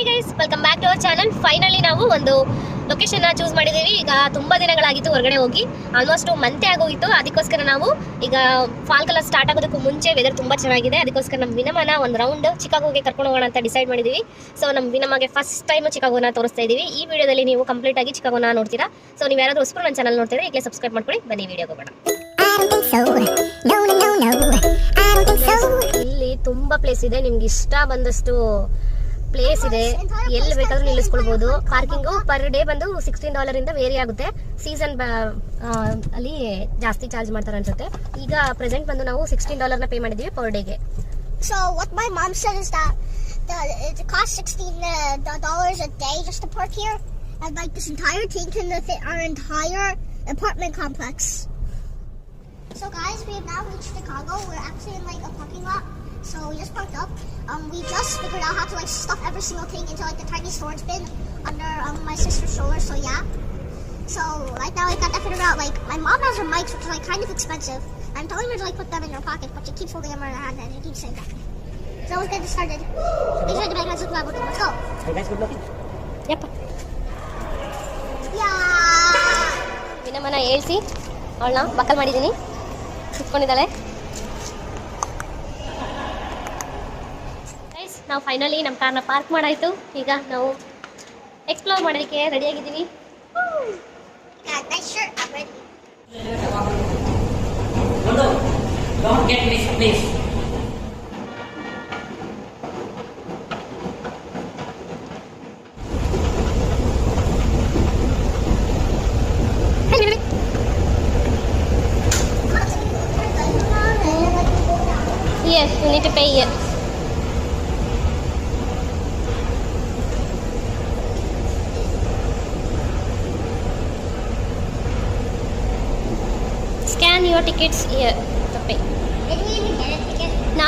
Hey guys welcome back to our channel finally ನಾವು ಒಂದು location choose ಮಾಡಿದ್ದೀವಿ. ಈಗ ತುಂಬಾ ದಿನಗಳಾಗಿತ್ತು ಹೊರಗಡೆ ಹೋಗಿ. ಆಲ್ಮೋಸ್ಟ್ ಮಂತೆ ಆಗೋಗಿತ್ತು ಅದಕ್ಕೋಸ್ಕರ ನಾವು ಈಗ ಫಾಲ್ ಕಲರ್ ಸ್ಟಾರ್ಟ್ ಆಗೋದಕ್ಕೂ ಮುಂಚೆ ವೆದರ್ ತುಂಬಾ ಚೆನ್ನಾಗಿದೆ. ಅದಕ್ಕೋಸ್ಕರ ನಮ್ಮ ವಿನಮನ ಒಂದು ರೌಂಡ್ ಚಿಕಾಗೋಗೆ ಕರ್ಕೊಂಡು ಹೋಗೋಣ ಅಂತ ಡಿಸೈಡ್ ಮಾಡಿದ್ದೀವಿ. ಸೊ ನಮ್ಮ ವಿನಮಗೆ ಫಸ್ಟ್ ಟೈಮ್ ಚಿಕಾಗೋನ ತೋರಿಸ್ತಾ ಇದೀವಿ. ಈ ವಿಡಿಯೋದಲ್ಲಿ ನೀವು ಕಂಪ್ಲೀಟ್ ಆಗಿ ಚಿಕಾಗೋನ ನೋಡ್ತೀರಾ? ಸೊ ನೀವು ಯಾರಾದರೂ ಹೊಸಬ್ರು ನನ್ನ ಚಾನಲ್ ನೋಡ್ತೀರಾ ಈಗಲೇ ಸಬ್ಸ್ಕ್ರೈಬ್ ಮಾಡ್ಕೊಳ್ಳಿ. ಬನ್ನಿ ವಿಡಿಯೋಗೆ ಹೋಗೋಣ. ಇಲ್ಲಿ ತುಂಬಾ ಪ್ಲೇಸ್ ಇದೆ. ನಿಮ್ಗೆ ಇಷ್ಟ ಬಂದಷ್ಟು ಪ್ಲೇಸ್ ಇದೆ ಎಲ್ಲಿ ಬೇಕಾದ್ರೂ ನಿಲ್ಲಿಸ್ಕೊಳ್ಬಹುದು ಪಾರ್ಕಿಂಗ್ ಪರ್ ಡೇ ಬಂದು ಸಿಕ್ಸ್ಟೀನ್ ಡಾಲರ್ ಇಂದ ವೇರಿ ಆಗುತ್ತೆ ಸೀಸನ್ ಅಲ್ಲಿ ಜಾಸ್ತಿ ಚಾರ್ಜ್ ಮಾಡ್ತಾರೆ ಅನ್ಸುತ್ತೆ ಈಗ ಪ್ರೆಸೆಂಟ್ ಬಂದು ನಾವು ಸಿಕ್ಸ್ಟೀನ್ ಡಾಲರ್ನ ಪೇ ಮಾಡಿದೀವಿ ಪರ್ ಡೇಗೆ so what my mom said is that the, it costs sixteen uh, do- dollars a day just to park here, and like this apartment complex. So guys, we have now reached Chicago. We're actually in like a parking lot. So we just parked up. Um, we just figured out how to like stuff every single thing into like the tiny storage bin under um, my sister's stroller. So yeah. So right now I got that figured out. Like my mom has her mics, which are like kind of expensive. I'm telling her to like put them in her pocket, but she keeps holding them in her hand and she keeps saying that. So let's get this started. Make sure the guys look level. Let's go. Are you guys good looking? ಯಪ್ಪ Yeah. ವಿನಮನ ಹೇಳ್ಸಿ ಅವಳನ್ನ ಬಕ್ಕಲ್ ಮಾಡಿದ್ದೀನಿ ಕುತ್ಕೊಂಡಿದ್ದಾಳೆ ನಾವು finally ನಮ್ಮ ಕಾರ್ನ park ಮಾಡಾಯಿತು. ಈಗ ನಾವು ಎಕ್ಸ್ಪ್ಲೋರ್ ಮಾಡೋದಕ್ಕೆ ರೆಡಿಯಾಗಿದ್ದೀವಿ ಗೆಟ್ a nice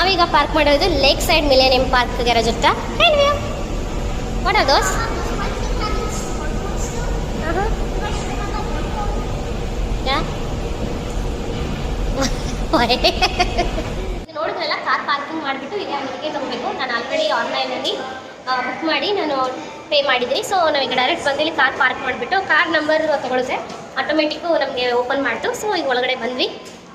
ನಾವೀಗ ಪಾರ್ಕ್ ಮಾಡೋದು lake side millennium park garage ಹತ್ರ ವಾಟ್ ದೋಸ್ ನೋಡಿದ್ರಲ್ಲ ಕಾರ್ ಪಾರ್ಕಿಂಗ್ ಮಾಡಿಬಿಟ್ಟು ಇದೇ ಟಿಕೆಟ್ ತಗೋಬೇಕು. ನಾನು ಆಲ್ರೆಡಿ ಆನ್ಲೈನಲ್ಲಿ ಬುಕ್ ಮಾಡಿ ನಾನು ಪೇ ಮಾಡಿದ್ದೀನಿ. ಸೊ ನಾವೀಗ ಡೈರೆಕ್ಟ್ ಬಂದು ಇಲ್ಲಿ ಕಾರ್ ಪಾರ್ಕ್ ಮಾಡಿಬಿಟ್ಟು ಕಾರ್ ನಂಬರ್ ತೊಗೊಳಿದೆ ಆಟೋಮೆಟಿಕ್ಕು ನಮಗೆ ಓಪನ್ ಮಾಡ್ತು. ಸೊ ಈಗ ಒಳಗಡೆ ಬಂದ್ವಿ.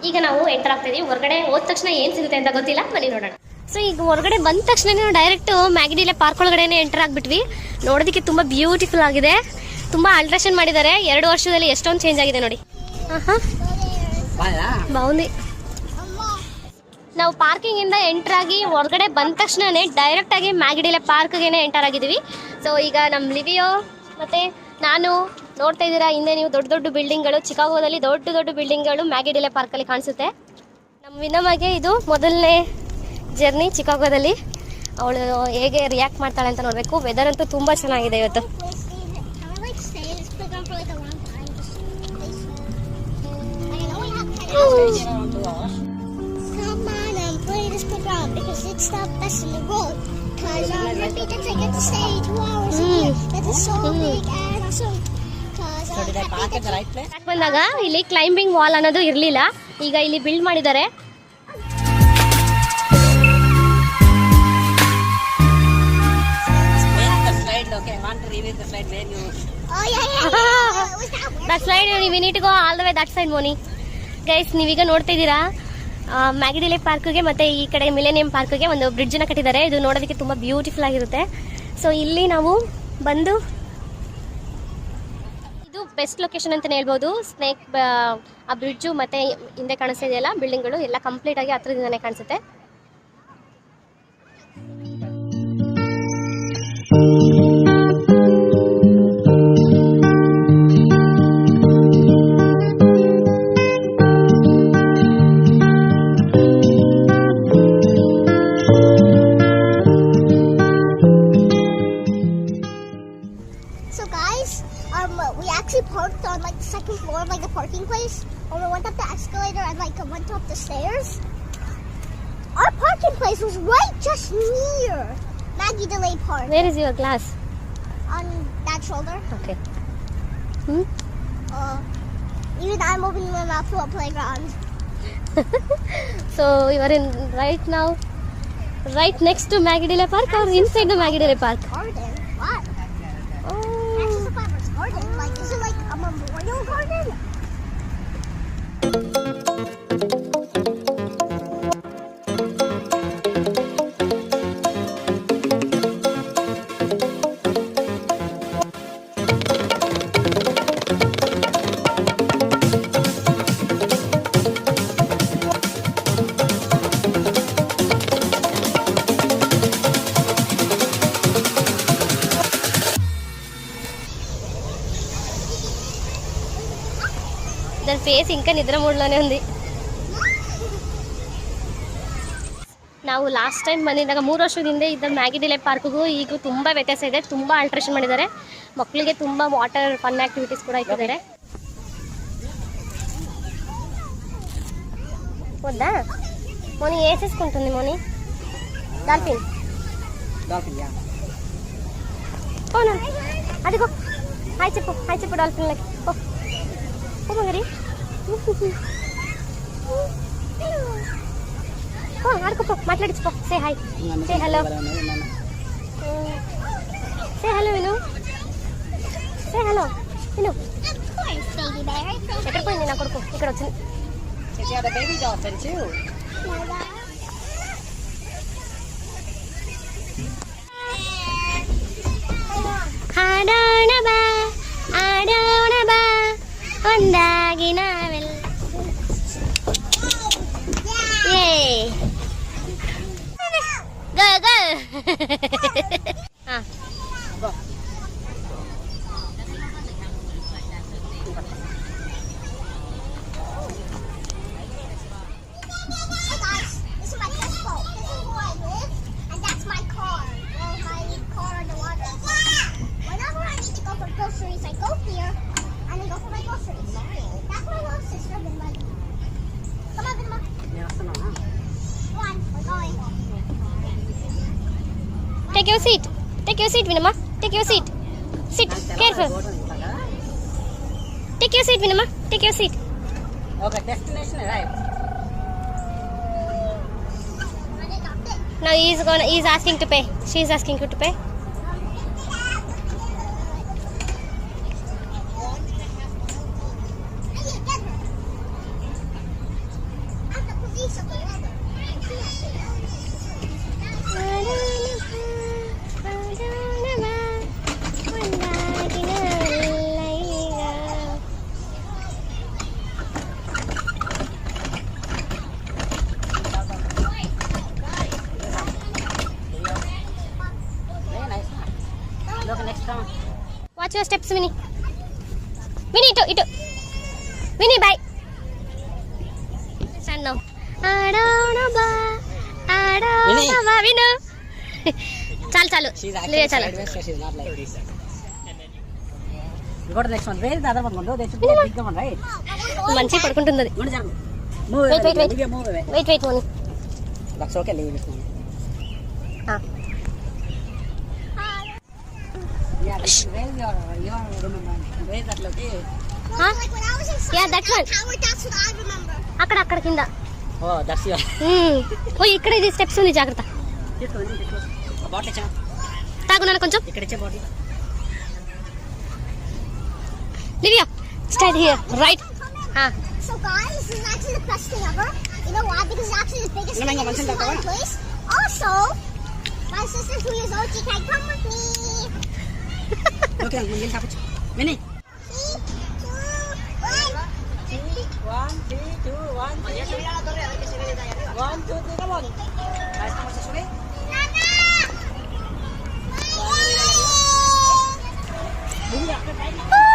ಈಗ ನಾವು ಎಂಟರ್ ಆಗ್ತಾ ಇದೀವಿ. ಹೊರಗಡೆ ಹೋದ ತಕ್ಷಣ ಏನು ಸಿಗುತ್ತೆ ಅಂತ ಗೊತ್ತಿಲ್ಲ. ಬನ್ನಿ ನೋಡೋಣ. ಸೊ ಈಗ ಹೊರಗಡೆ ಬಂದ ತಕ್ಷಣ ನಾವು ಡೈರೆಕ್ಟ್ ಮ್ಯಾಗಿಡಿಲೆ ಪಾರ್ಕ್ ಒಳಗಡೆನೆ ಎಂಟರ್ ಆಗ್ಬಿಟ್ವಿ. ನೋಡೋದಕ್ಕೆ ತುಂಬ ಬ್ಯೂಟಿಫುಲ್ ಆಗಿದೆ. ತುಂಬ ಅಲ್ಟ್ರೇಷನ್ ಮಾಡಿದ್ದಾರೆ. ಎರಡು ವರ್ಷದಲ್ಲಿ ಎಷ್ಟೊಂದು ಚೇಂಜ್ ಆಗಿದೆ ನೋಡಿ. ಬಾವುಂದಿ ನಾವು ಪಾರ್ಕಿಂಗ್ ಇಂದ ಎಂಟರ್ ಆಗಿ ಹೊರಗಡೆ ಬಂದ ತಕ್ಷಣನೇ ಡೈರೆಕ್ಟ್ ಆಗಿ ಮ್ಯಾಗಿಡಿಲೆ ಪಾರ್ಕ್ಗೆನೆ ಎಂಟರ್ ಆಗಿದೀವಿ ಸೊ ಈಗ ನಮ್ಮ ಲಿವಿಯೋ ಮತ್ತೆ ನಾನು ನೋಡ್ತಾ ಇದ್ದೀರಾ ಹಿಂದೆ ನೀವು ದೊಡ್ಡ ದೊಡ್ಡ ಬಿಲ್ಡಿಂಗ್ಗಳು ಚಿಕಾಗೋದಲ್ಲಿ ದೊಡ್ಡ ದೊಡ್ಡ ಬಿಲ್ಡಿಂಗ್ಗಳು ಮ್ಯಾಗಿಡಿಲೆ ಪಾರ್ಕಲ್ಲಿ ಕಾಣಿಸುತ್ತೆ ನಮ್ಮ ವಿನಮಗೆ ಇದು ಮೊದಲನೇ ಜರ್ನಿ ಚಿಕಾಗೋದಲ್ಲಿ ಅವಳು ಹೇಗೆ ರಿಯಾಕ್ಟ್ ಮಾಡ್ತಾಳೆ ಅಂತ ನೋಡಬೇಕು ವೆದರ್ ಅಂತೂ ತುಂಬ ಚೆನ್ನಾಗಿದೆ ಇವತ್ತು Can we like stay in for like a long time? Just place Like, I know we have 10 hours. Around two hours. Come on and play this because. Cause um, be the get to stay two hours a year. That is so big ಬಂದಾಗ ಇಲ್ಲಿ climbing wall ಅನ್ನೋದು ಇರಲಿಲ್ಲ. ಈಗ ಇಲ್ಲಿ build ಮಾಡಿದ್ದಾರೆ. Oh? That side we need go all the way that side Moni guys ನೀವೀಗ ನೋಡ್ತಾ ಇದ್ದೀರಾ ಮ್ಯಾಗಿಡಿಲೆ ಪಾರ್ಕ್ಗೆ ಮತ್ತೆ ಈ ಕಡೆ ಮಿಲೇನಿಯಂ ಪಾರ್ಕ್ಗೆ ಒಂದು ಬ್ರಿಡ್ಜ್ನ ಕಟ್ಟಿದ್ದಾರೆ. ಇದು ನೋಡೋದಕ್ಕೆ ತುಂಬಾ ಬ್ಯೂಟಿಫುಲ್ ಆಗಿರುತ್ತೆ. ಸೊ ಇಲ್ಲಿ ನಾವು ಬಂದು ಬೆಸ್ಟ್ ಲೊಕೇಶನ್ ಅಂತಾನೆ ಹೇಳ್ಬೋದು. ಸ್ನೇಕ್ ಆ ಬ್ರಿಡ್ಜು ಮತ್ತೆ ಹಿಂದೆ ಕಾಣಿಸ್ತಾ ಇದೆಯಲ್ಲ ಬಿಲ್ಡಿಂಗ್ಗಳು ಎಲ್ಲ ಕಂಪ್ಲೀಟ್ ಆಗಿ ಹತ್ರದಿಂದನೇ ಕಾಣಿಸುತ್ತೆ. on top of the stairs. Our parking place was right just near Maggie Delay Park. Where is your glass? On that shoulder. Okay. Hmm? Uh, even I'm opening my mouth for a playground. so you are in right now, right next to Maggie Delay Park or inside the Maggie Delay Park? Garden. What? Face ఇంకా నిద్ర మూడ్లోనే ఉంది ನಾವು last time ಬಂದಿದ್ದಾಗ ಮೂರು ವರ್ಷದ ಹಿಂದೆ ಇದ್ದ Maggi delight ಪಾರ್ಕ್ಗೂ ಈಗ ತುಂಬ ವ್ಯತ್ಯಾಸ ಇದೆ ತುಂಬ ಆಲ್ಟ್ರೇಷನ್ ಮಾಡಿದ್ದಾರೆ ಮಕ್ಕಳಿಗೆ ತುಂಬ ವಾಟರ್ ಫನ್ ಆಕ್ಟಿವಿಟೀಸ್ ಕೂಡ ಇಟ್ಟಿದ್ದಾರೆ వద్దా మోని వేసేసుకుంటుంది మోని డాల్ఫిన్ Dolphin, yeah. పోనా అదిగో హాయ్ చెప్పు హాయ్ చెప్పు డాల్ఫిన్లకి పో పో మగరి పో ఆడుకోపో మాట్లాడించు పో say hi say hello say hello విను సే హలో విను. ఎక్కడ పోయింది నా కొడుకు ఇక్కడ వచ్చింది ಒಂದಾಗಿ ನಾವೆಲ್ಲ ಏ Take your seat. Take your seat, Vinama. Take your seat. Sit. Careful. Take your seat, Vinama. Take your seat. Okay, destination arrived. Now he is gonna. Asking to pay. She is asking you to pay. మంచిగా steps విని. విని ఇటు ఇటు. విని bye విను. చాలు చాలు. చాలు. మంచి పడుకుంటుంది wait wait wait wait wait wait okay అక్కడ అక్కడ కింద Oh. ఓ ఇక్కడ ఇది స్టెప్స్ ఉంది జాగ్రత్త. ఆ తాగున్నాను కొంచెం ఇక్కడ Livia stand here right So guys, this is actually the best thing ever. You know why? Because it's actually the biggest No, thing no, in no, this no, no, entire no. place. Also, my sister two years old, she can come with me. Okay ముందు కాపచ్చు విని Three,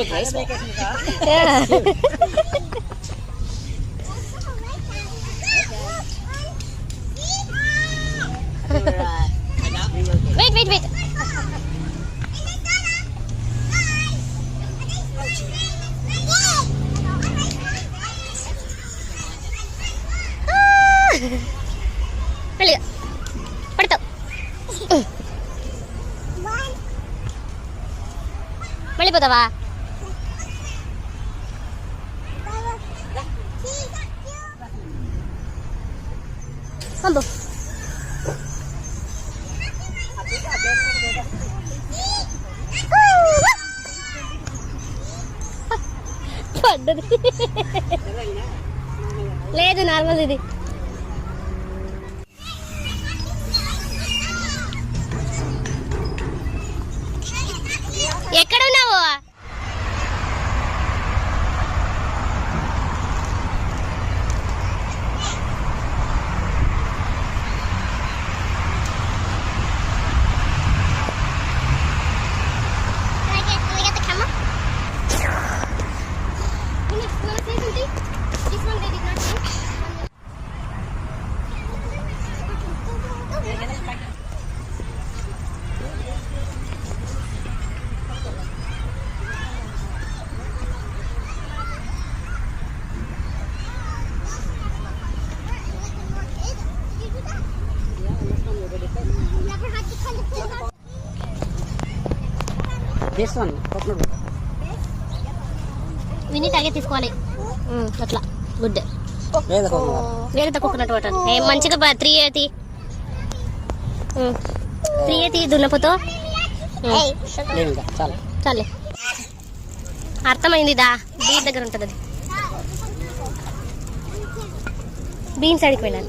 So guys, yeah. wait, wait, wait. Halika. Parito. Uh. Malipot ba? Normal normal వేస్తాను పక్కన విని తాగే తీసుకోవాలి అట్లా good వేగత coconut water మంచిగా త్రీ ఏతి త్రీ ఏతి దున్నపోతో చాలే అర్థమైంది దా బీన్ దగ్గర ఉంటుంది అది బీన్ సైడ్కి వెళ్ళాలి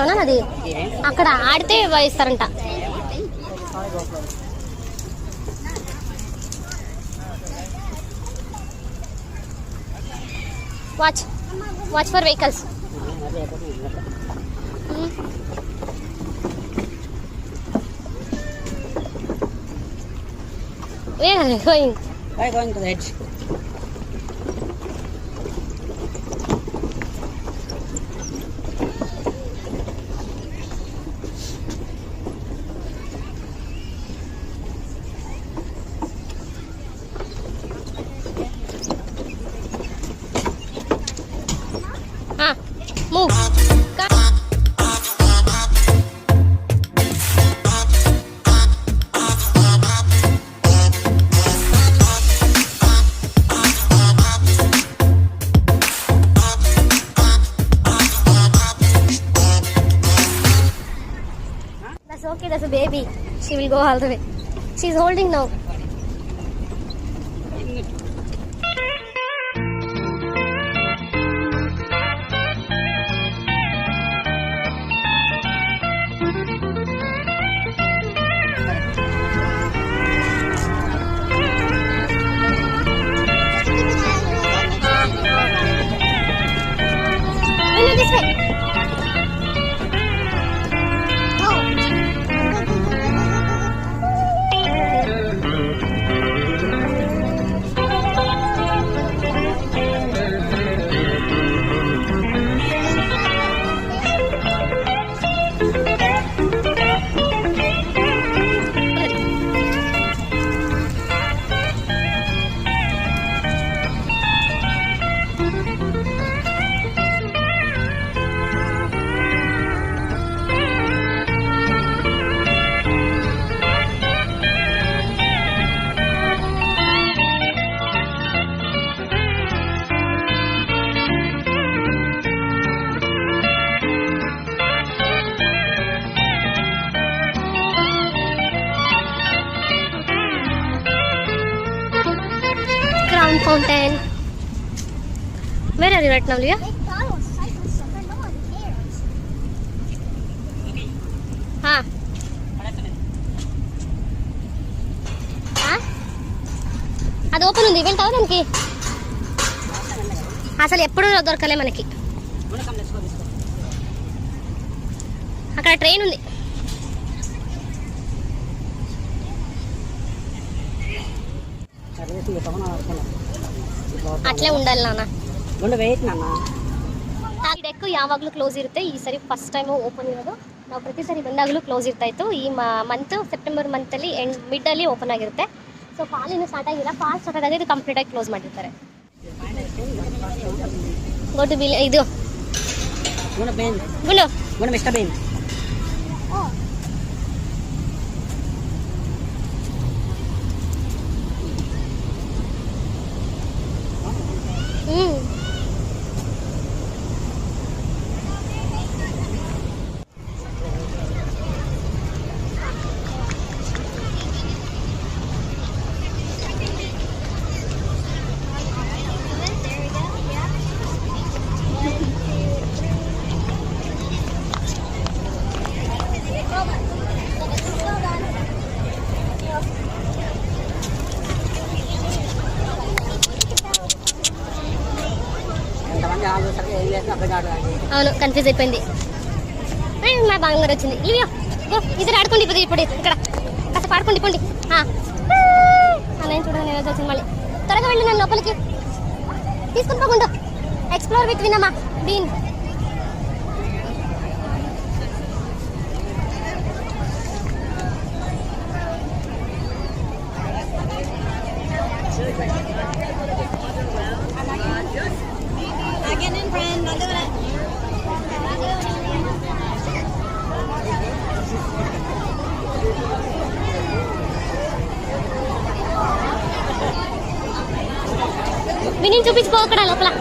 ఆడతావనా అది? అక్కడ ఆడితే ఇస్తారంట watch watch for vehicles where are going Why going to the edge? That's a baby. She will go all the way. She's holding now. పెట్టినాం లియా? అది ఓపెన్ ఉంది. వెళ్తావా దానికి? అసలు ఎప్పుడు దొరకలే మనకి. అక్కడ ట్రైన్ ఉంది. అట్లే ఉండాలి నాన్న. ಒಂದು ವೆಯ್ಟ್ ನನ್ನ ಯಾವಾಗಲೂ ಕ್ಲೋಸ್ ಇರುತ್ತೆ. ಈ ಸರಿ ಫಸ್ಟ್ ಟೈಮು ಓಪನ್ ಇರೋದು. ನಾವು ಪ್ರತಿ ಸರಿ ಬಂದಾಗಲೂ ಕ್ಲೋಸ್ ಇರ್ತಾ ಇತ್ತು. ಈ ಮಂತ್ ಸೆಪ್ಟೆಂಬರ್ ಮಂತಲ್ಲಿ ಎಂಡ್ ಮಿಡ್ಡಲ್ಲಿ ಓಪನ್ ಆಗಿರುತ್ತೆ. ಸೊ ಫಾಲ್ ಇನ್ನೂ ಸ್ಟಾರ್ಟ್ ಆಗಿಲ್ಲ. ಫಾಲ್ ಸ್ಟಾರ್ಟ್ ಆಗಿ ಇದು ಕಂಪ್ಲೀಟಾಗಿ ಕ್ಲೋಸ್ ಮಾಡಿರ್ತಾರೆ. ಗೊತ್ತು ಬಿಲ್ ಇದು. ಬೇನ್. ಹ್ಞೂ అవును కన్ఫ్యూజ్ అయిపోయింది. మా నా వచ్చింది. ఇద్దరు ఆడుకోండి ఇప్పుడు ఇప్పుడు ఇక్కడ. కాస్త పాడుకోండి పోండి. నేను చూడండి వచ్చింది మళ్ళీ. త్వరగా వెళ్ళి నన్ను లోపలికి. తీసుకుని పోకుండా. ఎక్స్ప్లోర్ విత్ వినమ్మా. బీన్ போக்கடா லோக்கலா.